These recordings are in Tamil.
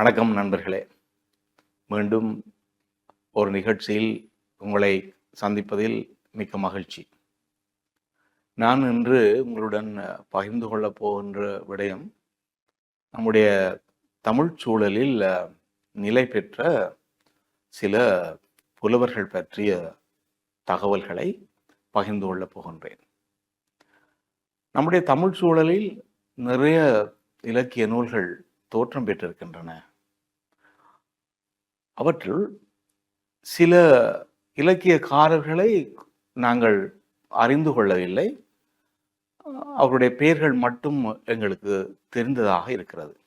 வணக்கம் நண்பர்களே. மீண்டும் ஒரு நிகழ்ச்சியில் உங்களை சந்திப்பதில் மிக்க மகிழ்ச்சி. நான் இன்று உங்களுடன் பகிர்ந்து கொள்ளப் போகின்ற விடயம் நம்முடைய தமிழ் சூழலில் நிலை பெற்ற சில புலவர்கள் பற்றிய தகவல்களை பகிர்ந்து கொள்ளப் போகின்றேன். நம்முடைய தமிழ் சூழலில் நிறைய இலக்கிய நூல்கள் தோற்றம் பெற்றிருக்கின்றன. அவற்றுள் சில இலக்கியக்காரர்களை நாங்கள் அறிந்து கொள்ளவில்லை. அவருடைய பெயர்கள் மட்டும் எங்களுக்கு தெரிந்ததாக இருக்கிறது.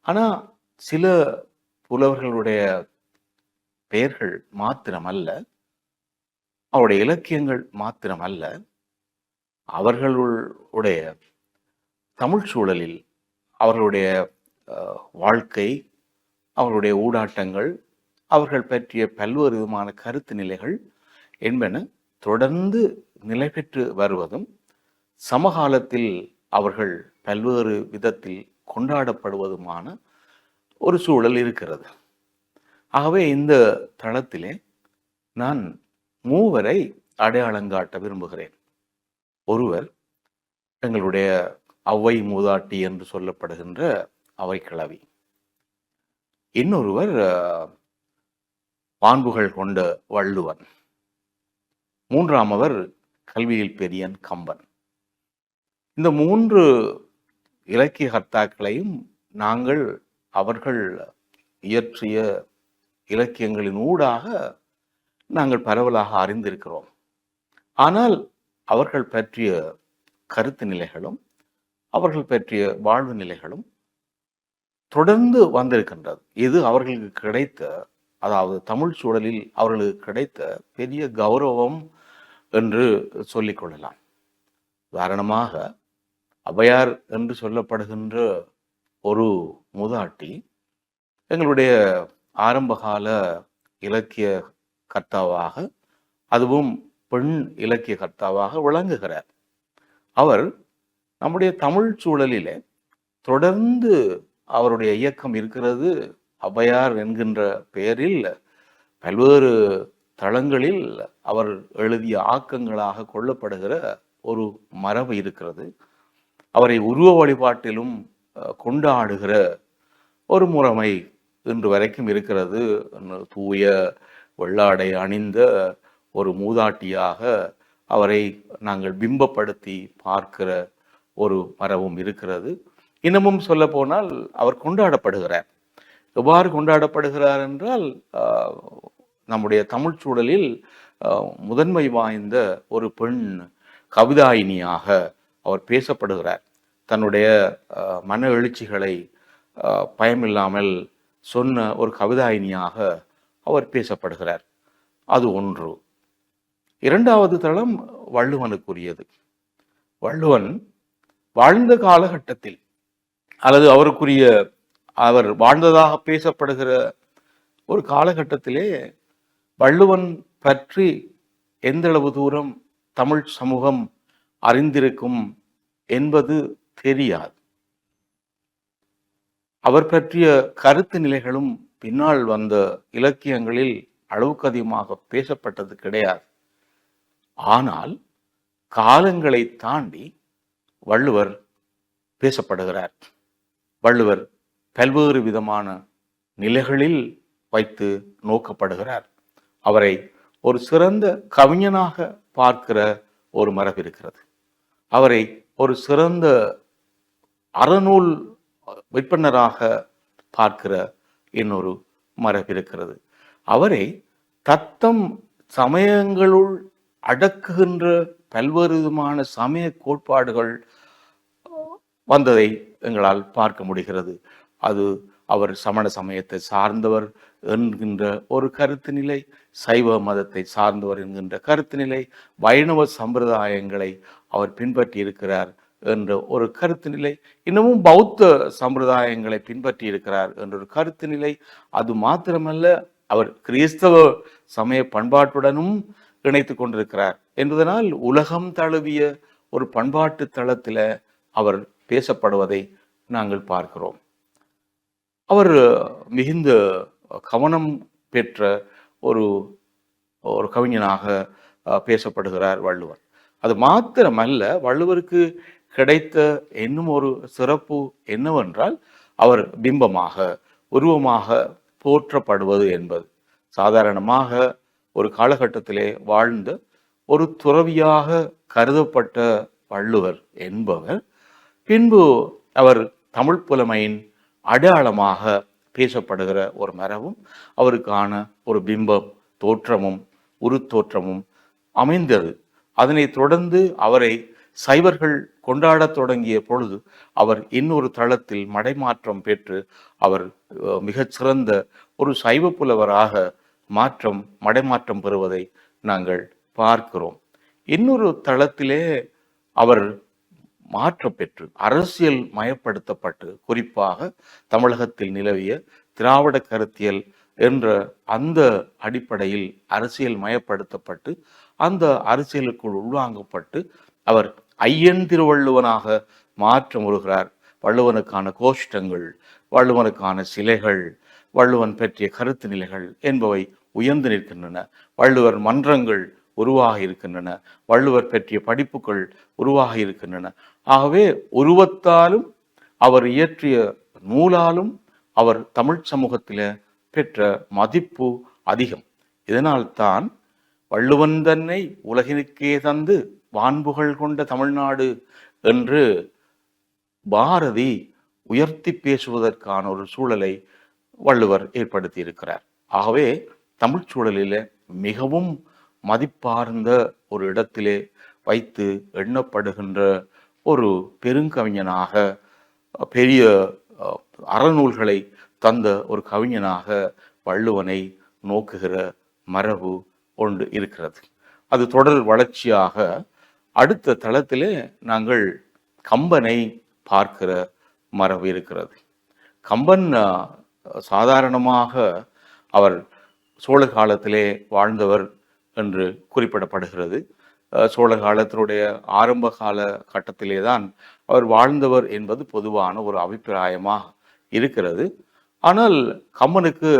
ஆனால் சில புலவர்களுடைய பெயர்கள் மாத்திரமல்ல. அவருடைய இலக்கியங்கள் மாத்திரமல்ல. அவர்களுடைய தமிழ் சூழலில் அவர்களுடைய வாழ்க்கை அவர்களுடைய ஊடாட்டங்கள் அவர்கள் பற்றிய பல்வேறு விதமான கருத்து நிலைகள் என்பன தொடர்ந்து நிலை பெற்று வருவதும் சமகாலத்தில் அவர்கள் பல்வேறு விதத்தில் கொண்டாடப்படுவதுமான ஒரு சூழல் இருக்கிறது. ஆகவே இந்த தளத்திலே நான் மூவரை அடையாளங்காட்ட விரும்புகிறேன். ஒருவர் எங்களுடைய அவ்வை மூதாட்டி என்று சொல்லப்படுகின்ற அவைக்கிழவி இன்னொருவர் பாண்புகள் பான்புகள் கொண்ட வள்ளுவன். மூன்றாமவர் கல்வியில் பெரியன் கம்பன். இந்த மூன்று இலக்கிய கர்த்தாக்களையும் நாங்கள் அவர்கள் இயற்றிய இலக்கியங்களின் ஊடாக நாங்கள் பரவலாக அறிந்திருக்கிறோம். ஆனால் அவர்கள் பற்றிய கருத்து நிலைகளும் அவர்கள் பற்றிய வாழ்வு நிலைகளும் தொடர்ந்து வந்திருக்கின்றது. இது அவர்களுக்கு கிடைத்த அதாவது தமிழ் சூழலில் அவர்களுக்கு கிடைத்த பெரிய கௌரவம் என்று சொல்லிக்கொள்ளலாம் உதாரணமாக ஔவையார் என்று சொல்லப்படுகின்ற ஒரு முதாட்டி எங்களுடைய ஆரம்பகால இலக்கிய கர்த்தாவாக அதுவும் பெண் இலக்கிய கர்த்தாவாக விளங்குகிறார். அவர் நம்முடைய தமிழ் சூழலிலே தொடர்ந்து அவருடைய இயக்கம் இருக்கிறது ஔவையார் என்கின்ற பெயரில் பல்வேறு தளங்களில் அவர் எழுதிய ஆக்கங்களாக கொள்ளப்படுகிற ஒரு மரபு இருக்கிறது. அவரை உருவ வழிபாட்டிலும் கொண்டாடுகிற ஒரு முறைமை இன்று வரைக்கும் இருக்கிறது. தூய வெள்ளாடை அணிந்த ஒரு மூதாட்டியாக அவரை நாங்கள் பிம்பப்படுத்தி பார்க்கிற ஒரு மரபும் இருக்கிறது. இன்னமும் சொல்ல போனால் அவர் கொண்டாடப்படுகிறார். எவ்வாறு கொண்டாடப்படுகிறார் என்றால் நம்முடைய தமிழ் சூழலில் முதன்மை வாய்ந்த ஒரு பெண் கவிதாயினியாக அவர் பேசப்படுகிறார். தன்னுடைய மன எழுச்சிகளை பயமில்லாமல் சொன்ன ஒரு கவிதாயினியாக அவர் பேசப்படுகிறார். அது ஒன்று. இரண்டாவது தளம் வள்ளுவனுக்குரியது. வள்ளுவன் வாழ்ந்த காலகட்டத்தில் அல்லது அவருக்குரிய அவர் வாழ்ந்ததாக பேசப்படுகிற ஒரு காலகட்டத்திலே வள்ளுவன் பற்றி எந்தளவு தூரம் தமிழ் சமூகம் அறிந்திருக்கும் என்பது தெரியாது. அவர் பற்றிய கருத்து நிலைகளும் பின்னால் வந்த இலக்கியங்களில் அளவுக்கு அதிகமாக பேசப்பட்டது கிடையாது. ஆனால் காலங்களை தாண்டி வள்ளுவர் பேசப்படுகிறார். வள்ளுவர் பல்வேறு விதமான நிலைகளில் வைத்து நோக்கப்படுகிறார். அவரை ஒரு சிறந்த கவிஞனாக பார்க்கிற ஒரு மரபு இருக்கிறது. அவரை ஒரு சிறந்த அறநூல் விற்பனராக பார்க்கிற இன்னொரு மரபு இருக்கிறது. அவரை தத்தம் சமயங்களுள் அடக்குகின்ற பல்வேறு விதமான சமய கோட்பாடுகள் வந்ததை எங்களால் பார்க்க முடிகிறது. அது அவர் சமண சமயத்தை சார்ந்தவர் என்கின்ற ஒரு கருத்து நிலை சைவ மதத்தை சார்ந்தவர் என்கின்ற கருத்து நிலை வைணவ சம்பிரதாயங்களை அவர் பின்பற்றி இருக்கிறார் என்ற ஒரு கருத்து நிலை இன்னமும் பௌத்த சம்பிரதாயங்களை பின்பற்றி இருக்கிறார் என்ற ஒரு கருத்து நிலை. அது மாத்திரமல்ல அவர் கிறிஸ்தவ சமய பண்பாட்டுடனும் இணைத்து கொண்டிருக்கிறார். என்பதனால் உலகம் தழுவிய ஒரு பண்பாட்டு தளத்தில் அவர் பேசப்படுவதை நாங்கள் பார்க்கிறோம். அவர் மிகுந்த கவனம் பெற்ற ஒரு ஒரு கவிஞனாக பேசப்படுகிறார் வள்ளுவர். அது மாத்திரமல்ல வள்ளுவருக்கு கிடைத்த இன்னும் ஒரு சிறப்பு என்னவென்றால் அவர் பிம்பமாக உருவமாக போற்றப்படுவது என்பது. சாதாரணமாக ஒரு காலகட்டத்திலே வாழ்ந்த ஒரு துறவியாக கருதப்பட்ட வள்ளுவர் என்பவர் பின்பு அவர் தமிழ் புலமையின் அடையாளமாக பேசப்படுகிற ஒரு மரபும் அவருக்கான ஒரு பிம்பம் தோற்றமும் உருத்தோற்றமும் அமைந்தது. அதனைத் தொடர்ந்து அவரை சைவர்கள் கொண்டாடத் தொடங்கிய பொழுது அவர் இன்னொரு தளத்தில் மடைமாற்றம் பெற்று அவர் மிகச்சிறந்த சிறந்த ஒரு சைவ புலவராக மாற்றம் மடைமாற்றம் பெறுவதை நாங்கள் பார்க்கிறோம். இன்னொரு தளத்திலே அவர் மாற்றப்பெற்று அரசியல் மயப்படுத்தப்பட்டு குறிப்பாக தமிழகத்தில் நிலவிய திராவிட கருத்தியல் என்ற அந்த அடிப்படையில் அரசியல் மயப்படுத்தப்பட்டு அந்த அரசியலுக்குள் உள்வாங்கப்பட்டு அவர் ஐயன் திருவள்ளுவனாக மாற்ற முறுகிறார் வள்ளுவனுக்கான கோஷ்டங்கள் வள்ளுவனுக்கான சிலைகள் வள்ளுவன் பற்றிய கருத்து நிலைகள் என்பவை உயர்ந்து நிற்கின்றன. வள்ளுவர் மன்றங்கள் உருவாக இருக்கின்றன. வள்ளுவர் பற்றிய படிப்புகள் உருவாக இருக்கின்றன. ஆகவே உருவத்தாலும் அவர் இயற்றிய நூலாலும் அவர் தமிழ் சமூகத்தில் பெற்ற மதிப்பு அதிகம். இதனால்தான் வள்ளுவன் தன்னை உலகினுக்கே தந்து வான்புகள் கொண்ட தமிழ்நாடு என்று பாரதி உயர்த்தி பேசுவதற்கான ஒரு சூழலை வள்ளுவர் ஏற்படுத்தி இருக்கிறார் ஆகவே தமிழ் சூழலில் மிகவும் மதிப்பார்ந்த ஒரு இடத்திலே வைத்து எண்ணப்படுகின்ற ஒரு பெருங்கவிஞனாக பெரிய அறநூல்களை தந்த ஒரு கவிஞனாக வள்ளுவனை நோக்குகிற மரபு ஒன்று இருக்கிறது. அது தொடர் வளர்ச்சியாக அடுத்த தளத்திலே நாங்கள் கம்பனை பார்க்கிற மரபு இருக்கிறது. கம்பன் சாதாரணமாக அவர் சோழ காலத்திலே வாழ்ந்தவர் என்று குறிப்பிடப்படுகிறது. சோழ காலத்தினுடைய ஆரம்ப கால கட்டத்திலே தான் அவர் வாழ்ந்தவர் என்பது பொதுவான ஒரு அபிப்பிராயமாக இருக்கிறது. ஆனால் கம்பனுக்கு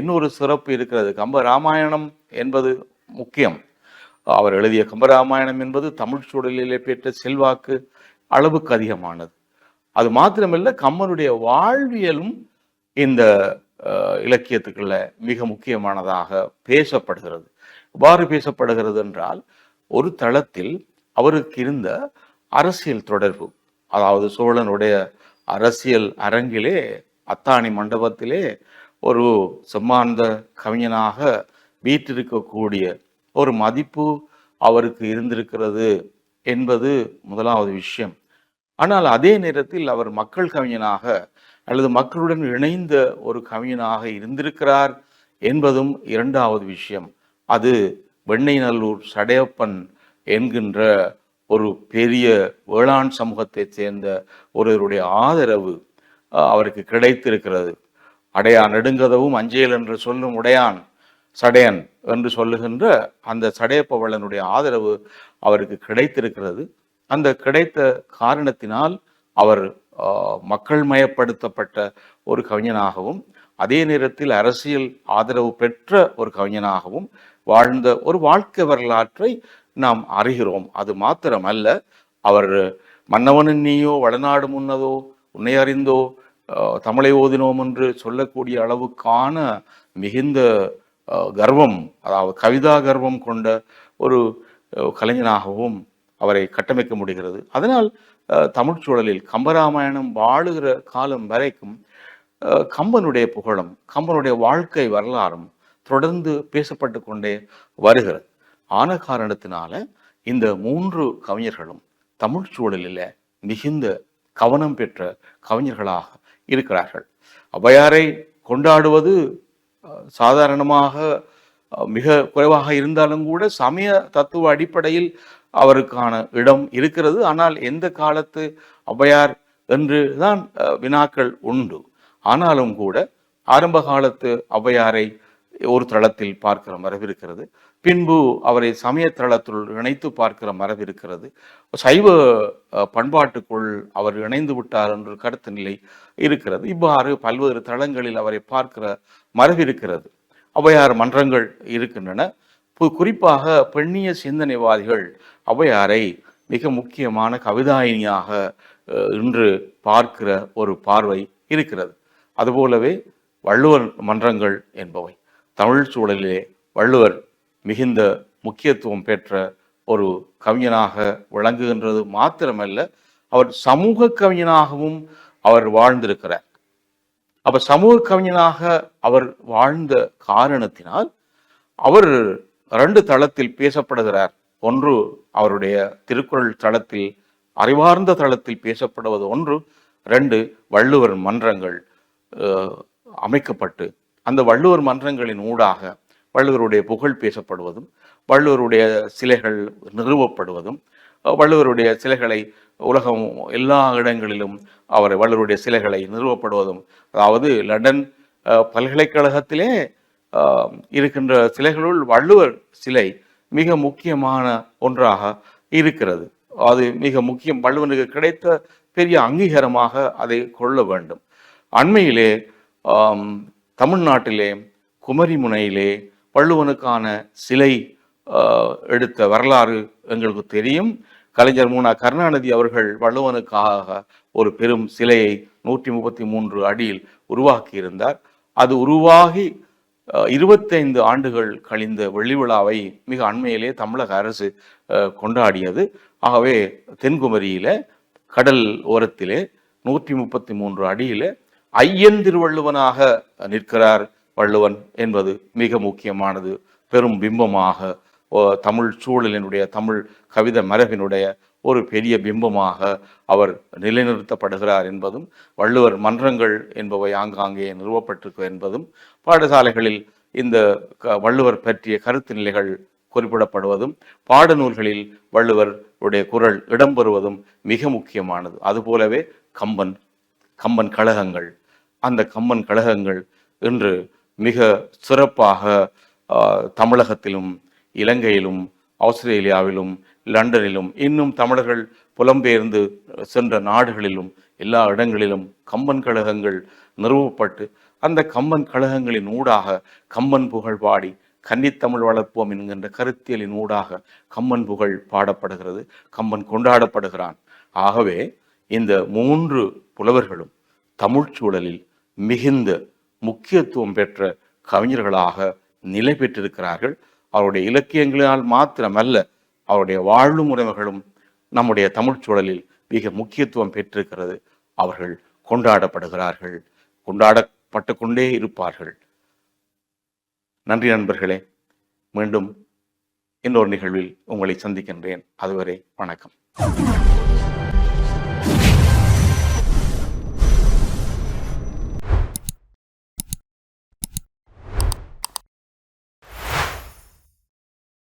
இன்னொரு சிறப்பு இருக்கிறது. கம்ப ராமாயணம் என்பது முக்கியம். அவர் எழுதிய கம்பராமாயணம் என்பது தமிழ் சூழலிலே பெற்ற செல்வாக்கு அளவுக்கு அதிகமானது. அது மாத்திரமல்ல கம்மனுடைய வாழ்வியலும் இந்த இலக்கியத்துக்குள்ள மிக முக்கியமானதாக பேசப்படுகிறது. இவ்வாறு பேசப்படுகிறது என்றால் ஒரு தளத்தில் அவருக்கு இருந்த அரசியல் தொடர்பு அதாவது சோழனுடைய அரசியல் அரங்கிலே அத்தாணி மண்டபத்திலே ஒரு செம்மாந்த கவிஞனாக வீற்றிருக்கக்கூடிய ஒரு மதிப்பு அவருக்கு இருந்திருக்கிறது என்பது முதலாவது விஷயம். ஆனால் அதே நேரத்தில் அவர் மக்கள் கவிஞனாக அல்லது மக்களுடன் இணைந்த ஒரு கவிஞனாக இருந்திருக்கிறார் என்பதும் இரண்டாவது விஷயம். அது வெண்ணைநல்லூர் சடையப்பன் என்கின்ற ஒரு பெரிய வேளாண் சமூகத்தைச் சேர்ந்த ஒருவருடைய ஆதரவு அவருக்கு கிடைத்திருக்கிறது. அடையான் நெடுங்கதவும் அஞ்சேல் என்று சொல்லும் உடையான் சடையன் என்று சொல்லுகின்ற அந்த சடையப்பவளனுடைய ஆதரவு அவருக்கு கிடைத்திருக்கிறது. அந்த கிடைத்த காரணத்தினால் அவர் மக்கள் மயப்படுத்தப்பட்ட ஒரு கவிஞனாகவும் அதே நேரத்தில் அரசியல் ஆதரவு பெற்ற ஒரு கவிஞனாகவும் வாழ்ந்த ஒரு வாழ்க்கை வரலாற்றை நாம் அறிகிறோம். அது மாத்திரமல்ல அவர் மன்னவனின் நீயோ வடநாடு முன்னதோ உன்னை அறிந்தோ தமிழை ஓதினோம் என்று சொல்லக்கூடிய அளவுக்கான மிகுந்த கர்வம் அதாவது கவிதா கர்வம் கொண்ட ஒரு கலைஞனாகவும் அவரை கட்டமைக்க முடிகிறது. அதனால் தமிழ்ச்சூழலில் சூழலில் கம்பராமாயணம் வாழுகிற காலம் வரைக்கும் கம்பனுடைய புகழும் கம்பனுடைய வாழ்க்கை வரலாறும் தொடர்ந்து பேசப்பட்டு கொண்டே வருகிறது. ஆன காரணத்தினால இந்த மூன்று கவிஞர்களும் தமிழ் சூழலில் மிகுந்த கவனம் பெற்ற கவிஞர்களாக இருக்கிறார்கள். ஔவையாரை கொண்டாடுவது சாதாரணமாக மிக குறைவாக இருந்தாலும் கூட சமய தத்துவ அடிப்படையில் அவருக்கான இடம் இருக்கிறது. ஆனால் எந்த காலத்து ஔவையார் என்று தான் வினாக்கள் உண்டு. ஆனாலும் கூட ஆரம்ப காலத்து ஔவையாரை ஒரு தளத்தில் பார்க்கிற மரபு இருக்கிறது. பின்பு அவரை சமய தளத்துள் இணைத்து பார்க்கிற மரபு இருக்கிறது. சைவ பண்பாட்டுக்குள் அவர் இணைந்து விட்டார் என்ற கருத்து நிலை இருக்கிறது. இவ்வாறு பல்வேறு தளங்களில் அவரை பார்க்கிற மரபு இருக்கிறது. ஔவையார் மன்றங்கள் இருக்கின்றன. குறிப்பாக பெண்ணிய சிந்தனைவாதிகள் ஔவையாரை மிக முக்கியமான கவிதாயினியாக இன்று பார்க்கிற ஒரு பார்வை இருக்கிறது. அதுபோலவே வள்ளுவர் மன்றங்கள் என்பவை. தமிழ் சூழலிலே வள்ளுவர் மிகுந்த முக்கியத்துவம் பெற்ற ஒரு கவிஞனாக விளங்குகின்றது மாத்திரமல்ல அவர் சமூக கவிஞனாகவும் அவர் வாழ்ந்திருக்கிறார். அப்ப சமூக கவிஞனாக அவர் வாழ்ந்த காரணத்தினால் அவர் ரெண்டு தளத்தில் பேசப்படுகிறார். ஒன்று அவருடைய திருக்குறள் தளத்தில் அறிவார்ந்த தளத்தில் பேசப்படுவது ஒன்று. ரெண்டு வள்ளுவர் மன்றங்கள் அமைக்கப்பட்டு அந்த வள்ளுவர் மன்றங்களின் ஊடாக வள்ளுவருடைய புகழ் பேசப்படுவதும் வள்ளுவருடைய சிலைகள் நிறுவப்படுவதும் வள்ளுவருடைய சிலைகளை உலகம் எல்லா இடங்களிலும் அவர் வள்ளுவருடைய சிலைகளை நிறுவப்படுவதும் அதாவது லண்டன் பல்கலைக்கழகத்திலே இருக்கின்ற சிலைகளுள் வள்ளுவர் சிலை மிக முக்கியமான ஒன்றாக இருக்கிறது. அது மிக முக்கியம் வள்ளுவனுக்கு கிடைத்த பெரிய அங்கீகாரமாக அதை கொள்ள வேண்டும். அண்மையிலே தமிழ்நாட்டிலே குமரிமுனையிலே வள்ளுவனுக்கான சிலை எடுத்த வரலாறு எங்களுக்கு தெரியும். கலைஞர் மூனா கருணாநிதி அவர்கள் வள்ளுவனுக்காக ஒரு பெரும் சிலையை நூற்றி முப்பத்தி மூன்று அடியில் உருவாக்கியிருந்தார். அது உருவாகி இருபத்தைந்து ஆண்டுகள் கழிந்த வெள்ளி விழாவை மிக அண்மையிலே தமிழக அரசு கொண்டாடியது. ஆகவே தென்குமரியில் கடல் ஓரத்திலே நூற்றி முப்பத்தி மூன்று அடியிலே ஐயன் திருவள்ளுவனாக நிற்கிறார் வள்ளுவன் என்பது மிக முக்கியமானது. பெரும் பிம்பமாக ஓ, தமிழ் சூழலினுடைய தமிழ் கவிதை மரபினுடைய ஒரு பெரிய பிம்பமாக அவர் நிலைநிறுத்தப்படுகிறார் என்பதும் வள்ளுவர் மன்றங்கள் என்பவை ஆங்காங்கே நிறுவப்பட்டிருக்கும் என்பதும் பாடசாலைகளில் இந்த க- வள்ளுவர் பற்றிய கருத்து நிலைகள் குறிப்பிடப்படுவதும் பாடநூல்களில் வள்ளுவர் உடைய குரல் இடம்பெறுவதும் மிக முக்கியமானது. அதுபோலவே கம்பன் கம்பன் கழகங்கள் அந்த கம்மன் கழகங்கள் இன்று மிக சிறப்பாக தமிழகத்திலும் இலங்கையிலும் ஆஸ்திரேலியாவிலும் லண்டனிலும் இன்னும் தமிழர்கள் புலம்பெயர்ந்து சென்ற நாடுகளிலும் எல்லா இடங்களிலும் கம்பன் கழகங்கள் நிறுவப்பட்டு அந்த கம்பன் கழகங்களின் ஊடாக கம்பன் புகழ் பாடி கன்னித்தமிழ் வளர்ப்போம் என்கின்ற கருத்தியலின் ஊடாக கம்பன் புகழ் பாடப்படுகிறது கம்பன் கொண்டாடப்படுகிறான். ஆகவே இந்த மூன்று புலவர்களும் தமிழ்ச் சூழலில் மிகுந்த முக்கியத்துவம் பெற்ற கவிஞர்களாக நிலை பெற்றிருக்கிறார்கள். அவருடைய இலக்கியங்களால் மாத்திரமல்ல அவருடைய வாழ்வு முறைமைகளும் நம்முடைய தமிழ் சூழலில் மிக முக்கியத்துவம் பெற்றிருக்கிறது. அவர்கள் கொண்டாடப்படுகிறார்கள் கொண்டாடப்பட்டு கொண்டே இருப்பார்கள். நன்றி நண்பர்களே மீண்டும் இன்னொரு நிகழ்வில் உங்களை சந்திக்கின்றேன். அதுவரை வணக்கம்.